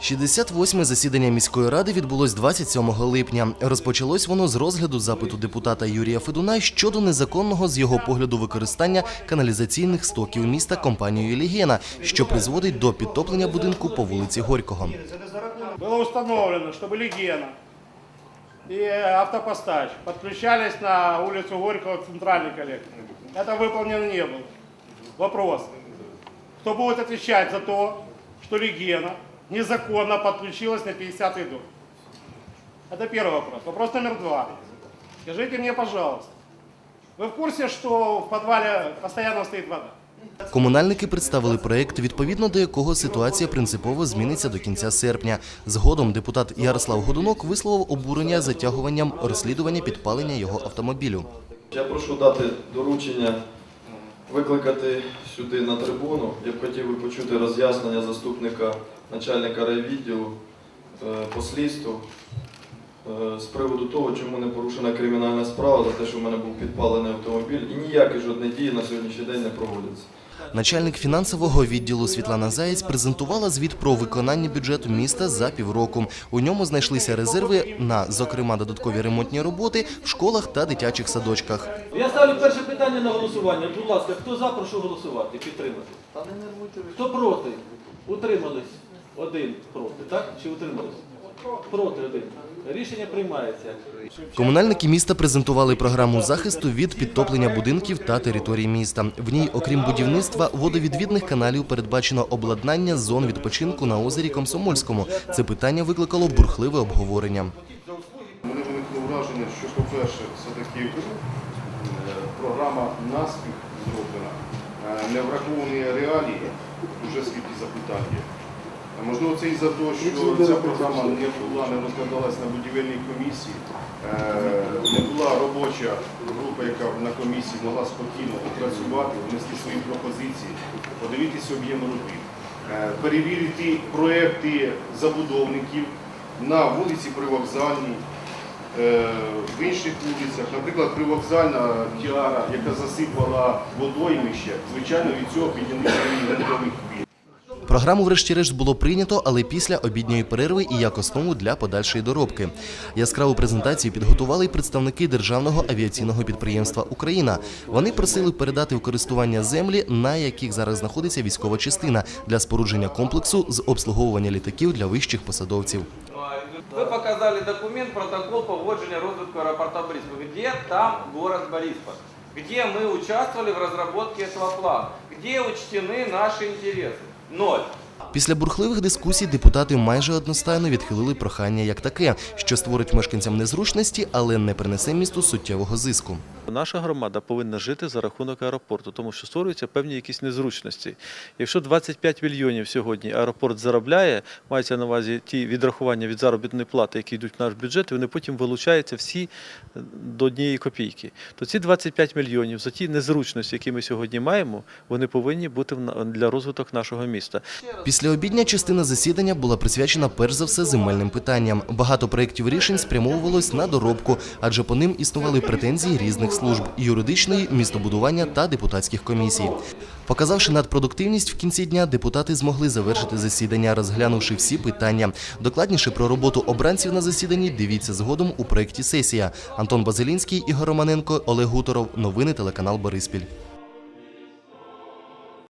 68-ме засідання міської ради відбулось 27 липня. Розпочалось воно з розгляду запиту депутата Юрія Федуна щодо незаконного з його погляду використання каналізаційних стоків міста компанією Лігена, що призводить до підтоплення будинку по вулиці Горького. Было установлено, чтобы Легена и Автопостач подключались на улицу Горького в центральный коллектор. Это выполнено не было. Вопрос. Кто будет отвечать за то, что Легена незаконно подключилась на 50-й дом? Это первый вопрос. Вопрос номер два. Скажите мне, пожалуйста, вы в курсе, что в подвале постоянно стоит вода? Комунальники представили проєкт, відповідно до якого ситуація принципово зміниться до кінця серпня. Згодом депутат Ярослав Годунок висловив обурення затягуванням розслідування підпалення його автомобілю. Я прошу дати доручення викликати сюди на трибуну. Я б хотів би почути роз'яснення заступника начальника райвідділу е, по слідству з приводу того, чому не порушена кримінальна справа за те, що в мене був підпалений автомобіль, і ніякі жодні дії на сьогоднішній день не проводяться. Начальник фінансового відділу Світлана Заєць презентувала звіт про виконання бюджету міста за півроку. У ньому знайшлися резерви на, зокрема, додаткові ремонтні роботи в школах та дитячих садочках. Я ставлю перше питання на голосування. Будь ласка, хто за, прошу голосувати, підтримати. Хто проти? Утримались? Один проти, так? Чи утримались? Проти один. Рішення приймається. Комунальники міста презентували програму захисту від підтоплення будинків та територій міста. В ній, окрім будівництва водовідвідних каналів, передбачено обладнання зон відпочинку на озері Комсомольському. Це питання викликало бурхливе обговорення. Мене виникло враження, що, по-перше, все-таки е, програма наспіх зроблена, не враховані реалії, скільки запитань є. А Можливо, це і за те, що ця програма не була, не розглядалась на будівельній комісії, е, не була робоча група, яка на комісії могла спокійно попрацювати, внести свої пропозиції, подивитися об'єм робіт, е, перевірити проекти забудовників на вулиці Привокзальній, е, в інших вулицях, наприклад, привокзальна тіара, яка засипала водоймище, звичайно, від цього піднялися вод. Програму, врешті-решт, було прийнято, але після обідньої перерви і як основу для подальшої доробки. Яскраву презентацію підготували й представники державного авіаційного підприємства Україна. Вони просили передати в користування землі, на яких зараз знаходиться військова частина для спорудження комплексу з обслуговування літаків для вищих посадовців. Вы показали документ, протокол поводження розвитку аэропорта Борисполь. Где там город Борисполь? Где мы участвовали в разработке этого плана? Где учтены наши интересы? Ноль. Після бурхливих дискусій депутати майже одностайно відхилили прохання як таке, що створить мешканцям незручності, але не принесе місту суттєвого зиску. Наша громада повинна жити за рахунок аеропорту, тому що створюються певні якісь незручності. Якщо 25 мільйонів сьогодні аеропорт заробляє, мається на увазі ті відрахування від заробітної плати, які йдуть в наш бюджет, і вони потім вилучаються всі е, до однієї копійки. То ці 25 мільйонів за ті незручності, які ми сьогодні маємо, вони повинні бути для розвиток нашого міста. Післяобідня частина засідання була присвячена перш за все земельним питанням. Багато проєктів рішень спрямовувалось на доробку, адже по ним існували претензії різних служб юридичної, містобудування та депутатських комісій. Показавши надпродуктивність в кінці дня, депутати змогли завершити засідання, розглянувши всі питання. Докладніше про роботу обранців на засіданні дивіться згодом у проєкті сесія. Антон Базилінський, Ігор Романенко, Олег Гуторов. Новини телеканал Бориспіль.